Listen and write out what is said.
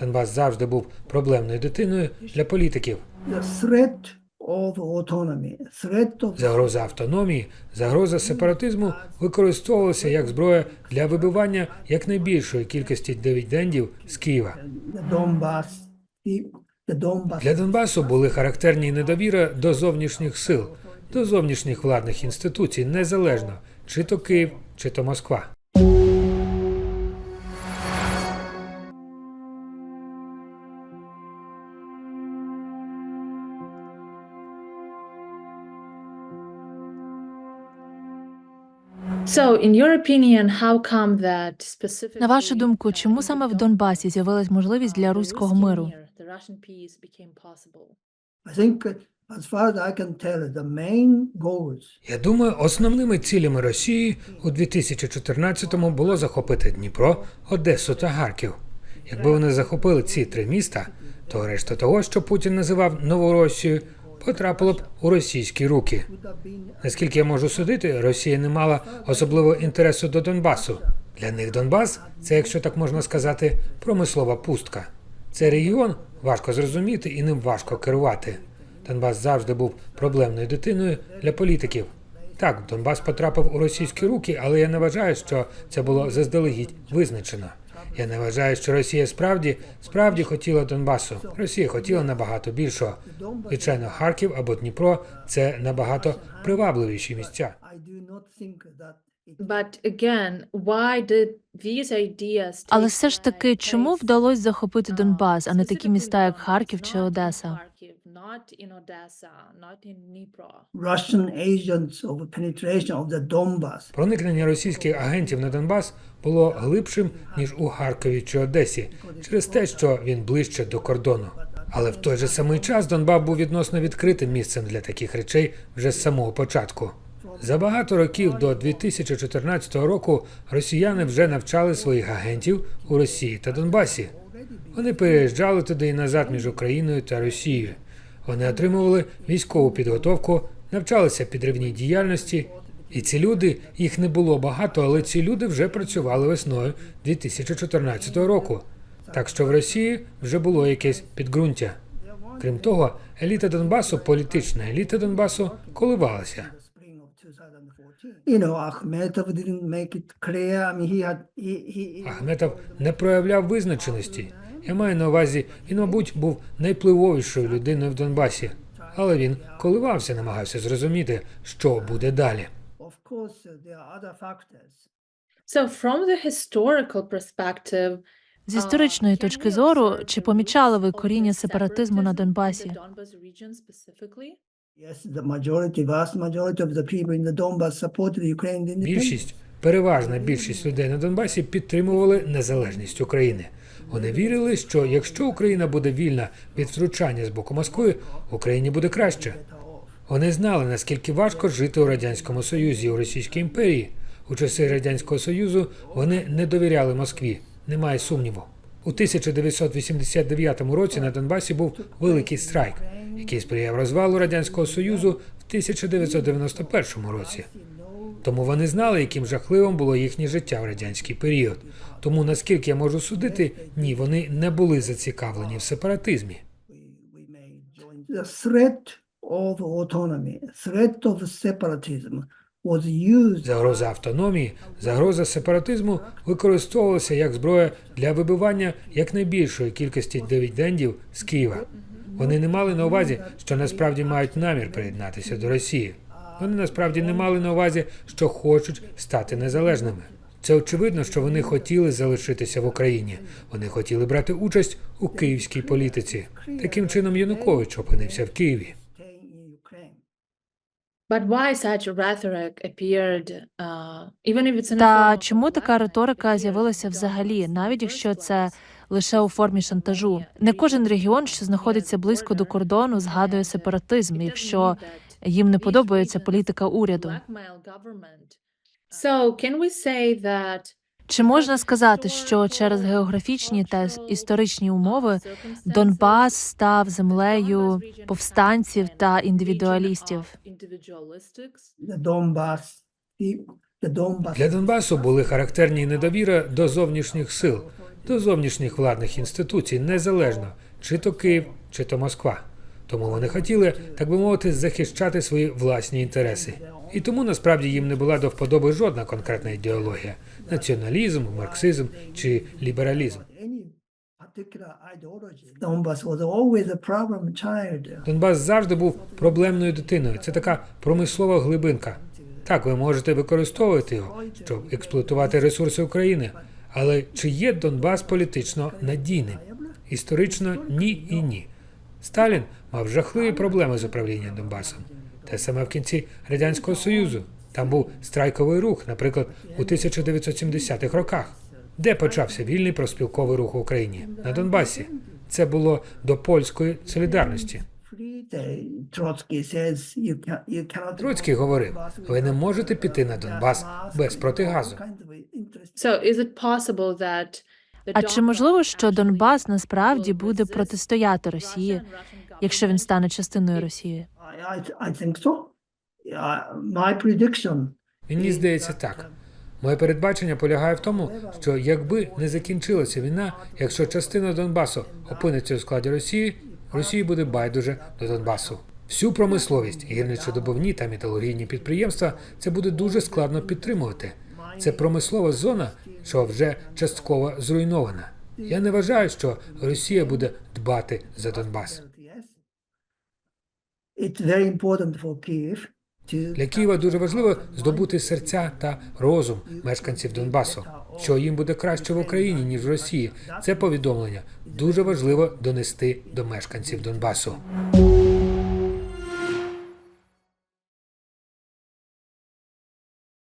Донбас завжди був проблемною дитиною для політиків. Загроза автономії, загроза сепаратизму використовувалася як зброя для вибивання якнайбільшої кількості дивідендів з Києва. Для Донбасу були характерні недовіра до зовнішніх сил, до зовнішніх владних інституцій, незалежно чи то Київ, чи то Москва. На вашу думку, чому саме в Донбасі з'явилась можливість для руського миру? Я думаю, основними цілями Росії у 2014-му було захопити Дніпро, Одесу та Харків. Якби вони захопили ці три міста, то решта того, що Путін називав Новоросією, потрапило б у російські руки. Наскільки я можу судити, Росія не мала особливого інтересу до Донбасу. Для них Донбас це, якщо так можна сказати, промислова пустка. Це регіон важко зрозуміти і ним важко керувати. Донбас завжди був проблемною дитиною для політиків. Так, Донбас потрапив у російські руки, але я не вважаю, що це було заздалегідь визначено. Я не вважаю, що Росія справді справді хотіла Донбасу. Росія хотіла набагато більшого. Звичайно, Харків або Дніпро це набагато привабливіші місця. Але все ж таки, чому вдалося захопити Донбас, а не такі міста, як Харків чи Одеса? Not in Odessa, not in Dnipro? Russian agents of penetration of the Donbass Проникнення російських агентів на Донбас було глибшим ніж у Харкові чи Одесі, через те, що він ближче до кордону. Але в той же самий час Донбас був відносно відкритим місцем для таких речей вже з самого початку. За багато років до 2014 року росіяни вже навчали своїх агентів у Росії та Донбасі. Вони переїжджали туди і назад між Україною та Росією. Вони отримували військову підготовку, навчалися підривній діяльності. І ці люди, їх не було багато, але ці люди вже працювали весною 2014 року. Так що в Росії вже було якесь підґрунтя. Крім того, еліта Донбасу, політична еліта Донбасу, коливалася. spring of 2014. You know, Akhmetov didn't make it clear. I mean, he had he he. he Ахметов не проявляв визначеності. Я маю на увазі, він, мабуть, був найвпливовішою людиною в Донбасі, але він коливався, намагався зрозуміти, що буде далі. uh. So, from the historical perspective, З історичної точки зору, чи помічали ви коріння сепаратизму на Донбасі? Більшість, переважна більшість людей на Донбасі підтримували незалежність України. Вони вірили, що якщо Україна буде вільна від втручання з боку Москви, Україні буде краще. Вони знали, наскільки важко жити у радянському союзі у Російській імперії. У часи радянського союзу вони не довіряли Москві. Немає сумніву. У 1989 році на Донбасі був великий страйк, який сприяв розвалу радянського союзу в 1991 році. Тому вони знали, яким жахливим було їхнє життя в радянський період. Тому, наскільки я можу судити, ні, вони не були зацікавлені в сепаратизмі. Загроза автономії, загроза сепаратизму використовувалася як зброя для вибивання якнайбільшої кількості дивідендів з Києва. Вони не мали на увазі, що насправді мають намір приєднатися до Росії. Вони насправді не мали на увазі, що хочуть стати незалежними. Це очевидно, що вони хотіли залишитися в Україні. Вони хотіли брати участь у київській політиці. Таким чином Янукович опинився в Києві. uh, Та чому така риторика з'явилася взагалі, навіть якщо це лише у формі шантажу? Не кожен регіон, що знаходиться близько до кордону, згадує сепаратизм, якщо їм не подобається політика уряду. Чи можна сказати, що через географічні та історичні умови Донбас став землею повстанців та індивідуалістів? Для Донбасу були характерні недовіра до зовнішніх сил, до зовнішніх владних інституцій, незалежно чи то Київ, чи то Москва. Тому вони хотіли, так би мовити, захищати свої власні інтереси. І тому насправді їм не була до вподоби жодна конкретна ідеологія націоналізм, марксизм чи лібералізм. Донбас завжди був проблемною дитиною. Це така промислова глибинка. Так, ви можете використовувати його, щоб експлуатувати ресурси України. Але чи є Донбас політично надійним? Історично ні і ні. Сталін мав жахливі проблеми з управлінням Донбасом. Те саме в кінці Радянського Союзу. Там був страйковий рух, наприклад, у 1970-х роках. Де почався вільний проспілковий рух в Україні? На Донбасі. Це було до польської солідарності. Троцький говорив: ви не можете піти на Донбас без протигазу. А чи можливо, що Донбас насправді буде протистояти Росії, якщо він стане частиною Росії? Мені здається так. Моє передбачення полягає в тому, що якби не закінчилася війна, якщо частина Донбасу опиниться у складі Росії, Росії буде байдуже до Донбасу. Всю промисловість, гірничодобувні та металургійні підприємства це буде дуже складно підтримувати. Це промислова зона, що вже частково зруйнована. Я не вважаю, що Росія буде дбати за Донбас. Для Києва дуже важливо здобути серця та розум мешканців Донбасу, що їм буде краще в Україні ніж в Росії. Це повідомлення дуже важливо донести до мешканців Донбасу.